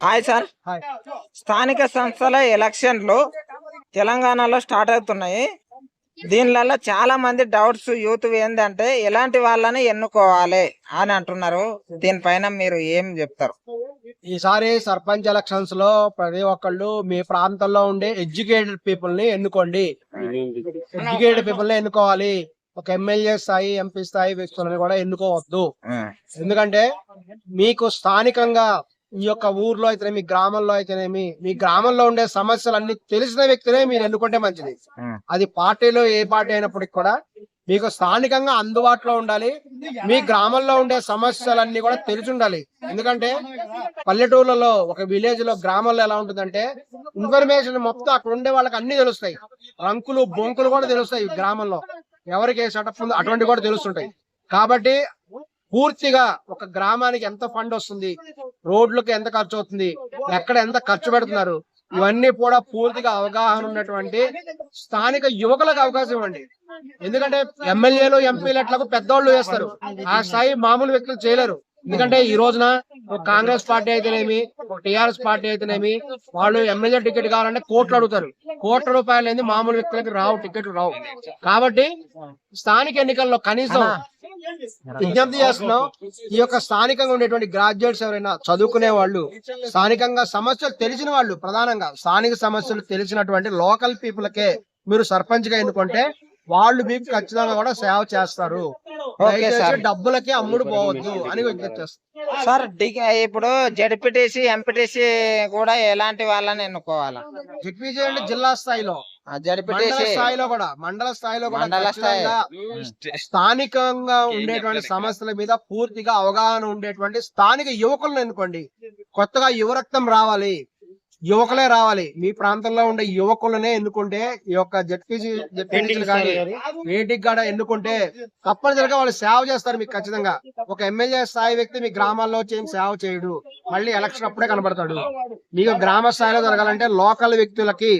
Hi sir. Hi. స్థానిక సంస్థల ఎలక్షన్లు తెలంగాణలో స్టార్ట్ అవుతున్నాయి. దీనివల్ల చాలా మంది డౌట్స్ యూత్ ఏంటంటే ఎలాంటి వాళ్ళని ఎన్నుకోవాలి అని అంటున్నారు. దీనిపైన మీరు ఏం చెప్తారు? ఈసారి సర్పంచ్ ఎలక్షన్స్లో ప్రతి ఒక్కళ్ళు మీ ప్రాంతంలో ఉండే ఎడ్యుకేటెడ్ పీపుల్ని ఎన్నుకోండి. ఎడ్యుకేటెడ్ పీపుల్ని ఎన్నుకోవాలి. ఒక ఎమ్మెల్యే స్థాయి ఎంపీ స్థాయి వ్యక్తులను కూడా ఎన్నుకోవద్దు. ఎందుకంటే మీకు స్థానికంగా ఈ యొక్క ఊర్లో అయితేనే మీ గ్రామంలో అయితేనేమి మీ గ్రామంలో ఉండే సమస్యలు అన్ని తెలిసిన వ్యక్తులే మీరు ఎన్నుకుంటే మంచిది. అది పార్టీలో ఏ పార్టీ అయినప్పటికి కూడా మీకు స్థానికంగా అందుబాటులో ఉండాలి. మీ గ్రామంలో ఉండే సమస్యలన్నీ కూడా తెలిసి ఉండాలి ఎందుకంటే పల్లెటూర్లలో ఒక విలేజ్లో గ్రామంలో ఎలా ఉంటుందంటే ఇన్ఫర్మేషన్ మొత్తం అక్కడ ఉండే వాళ్ళకి అన్ని తెలుస్తాయి. రంకులు బొంకులు కూడా తెలుస్తాయి గ్రామంలో. ఎవరికి ఏ సెటప్ ఉందో అటువంటి కూడా తెలుస్తుంటాయి. కాబట్టి పూర్తిగా ఒక గ్రామానికి ఎంత ఫండ్ వస్తుంది? రోడ్లకు ఎంత ఖర్చు అవుతుంది? ఎక్కడ ఎంత ఖర్చు పెడుతున్నారు? ఇవన్నీ కూడా పూర్తిగా అవగాహన ఉన్నటువంటి స్థానిక యువకులకు అవకాశం ఇవ్వండి. ఎందుకంటే ఎమ్మెల్యేలు ఎంపీలు ఎట్లకు పెద్దోళ్ళు వేస్తారు. ఆ స్థాయి మామూలు వ్యక్తులు చేయలేరు. ఎందుకంటే ఈ రోజున ఒక కాంగ్రెస్ పార్టీ అయితేనేమి ఒక టిఆర్ఎస్ పార్టీ అయితేనేమి వాళ్ళు ఎమ్మెల్యే టికెట్ కావాలంటే కోట్లు అడుగుతారు. కోట్ల రూపాయలు మామూలు వ్యక్తులకి రావు టికెట్లు రావు. కాబట్టి స్థానిక ఎన్నికల్లో కనీసం విజ్ఞప్తి చేస్తున్నాం ఈ యొక్క స్థానికంగా ఉండేటువంటి గ్రాడ్యుయేట్స్ ఎవరైనా చదువుకునే వాళ్ళు స్థానికంగా సమస్యలు తెలిసిన వాళ్ళు ప్రధానంగా స్థానిక సమస్యలు తెలిసినటువంటి లోకల్ పీపుల్కే మీరు సర్పంచ్గా ఎన్నుకుంటే వాళ్ళు మీకు ఖచ్చితంగా కూడా సేవ చేస్తారు. ఓకే దయచేసి సార్. డబ్బులకి అమ్ముడు పోవద్దు అని విజ్ఞప్తి చేస్తాం సార్ ఇప్పుడు జడ్పీటీసీ ఎంపీటీసీ కూడా ఎలాంటి వాళ్ళని ఎన్నుకోవాలా? దిగ్విజయ్ అంటే జిల్లా స్థాయిలో. జడ్పీటీసీ. స్థాయిలో కూడా మండల స్థాయిలో కూడా మండల స్థాయి. స్థానికంగా ఉండేటువంటి సమస్యల మీద పూర్తిగా అవగాహన ఉండేటువంటి స్థానిక యువకులను ఎన్నుకోండి. కొత్తగా యువరక్తం రావాలి. యువకులే రావాలి. మీ ప్రాంతంలో ఉండే యువకులనే ఎన్నుకుంటే ఈ యొక్క జడ్పీసీ జడ్పీటీసీలు కానీ వేటికి కూడా ఎన్నుకుంటే తప్పనిసరిగా వాళ్ళు సేవ చేస్తారు మీకు ఖచ్చితంగా. ఒక ఎమ్మెల్యే స్థాయి వ్యక్తి మీ గ్రామాల్లో వచ్చి సేవ చేయడు. మళ్ళీ ఎలక్షన్ అప్పుడే కనబడతాడు. మీకు గ్రామ స్థాయిలో జరగాలంటే లోకల్ వ్యక్తులకి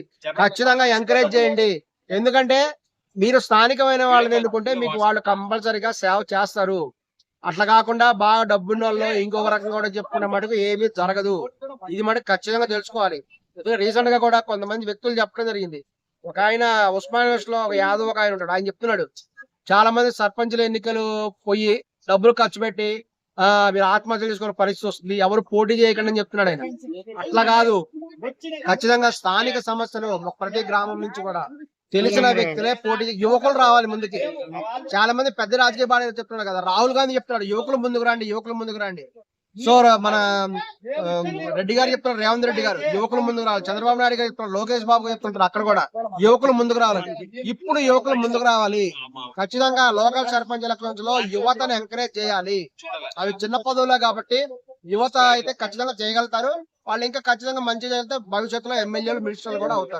ఖచ్చితంగా ఎంకరేజ్ చేయండి. ఎందుకంటే మీరు స్థానికమైన వాళ్ళని ఎన్నుకుంటే మీకు వాళ్ళు కంపల్సరీగా సేవ చేస్తారు. అట్లా కాకుండా బాగా డబ్బున్న వాళ్ళు ఇంకొక రకంగా కూడా చెప్పుకునే మటుకు ఏమీ జరగదు. ఇది మటుకు ఖచ్చితంగా తెలుసుకోవాలి. రీసెంట్గా కూడా కొంతమంది వ్యక్తులు చెప్పడం జరిగింది. ఒక ఆయన ఉస్మానియస్లో ఒక యాదవ్ ఒక ఆయన ఉంటాడు. ఆయన చెప్తున్నాడు. చాలా మంది సర్పంచుల ఎన్నికలు పోయి డబ్బులు ఖర్చు పెట్టి ఆ మీరు ఆత్మహత్య చేసుకునే పరిస్థితి వస్తుంది. ఎవరు పోటీ చేయకండి అని చెప్తున్నాడు ఆయన. అట్లా కాదు. ఖచ్చితంగా స్థానిక సమస్యలు ప్రతి గ్రామం నుంచి కూడా తెలిసిన వ్యక్తులే పోటీ యువకులు రావాలి ముందుకి. చాలా మంది పెద్ద రాజకీయ పార్టీలు చెప్తున్నారు కదా. రాహుల్ గాంధీ చెప్తున్నాడు యువకులు ముందుకు రండి యువకులు ముందుకు రండి. సో మన రెడ్డి గారు చెప్తున్నారు రేవంత్ రెడ్డి గారు. యువకులు ముందుకు రావాలి. చంద్రబాబు నాయుడు గారు చెప్తున్నారు లోకేష్ బాబు గారు చెప్తుంటారు అక్కడ కూడా. యువకులు ముందుకు రావాలి. ఇప్పుడు యువకులు ముందుకు రావాలి. ఖచ్చితంగా లోకల్ సర్పంచ్ ఎలక్షన్స్లో యువతను ఎంకరేజ్ చేయాలి. అవి చిన్న పదవులే కాబట్టి యువత అయితే ఖచ్చితంగా చేయగలుగుతారు. వాళ్ళు ఇంకా ఖచ్చితంగా మంచి చేస్తే భవిష్యత్తులో ఎమ్మెల్యేలు మినిస్టర్లు కూడా అవుతారు.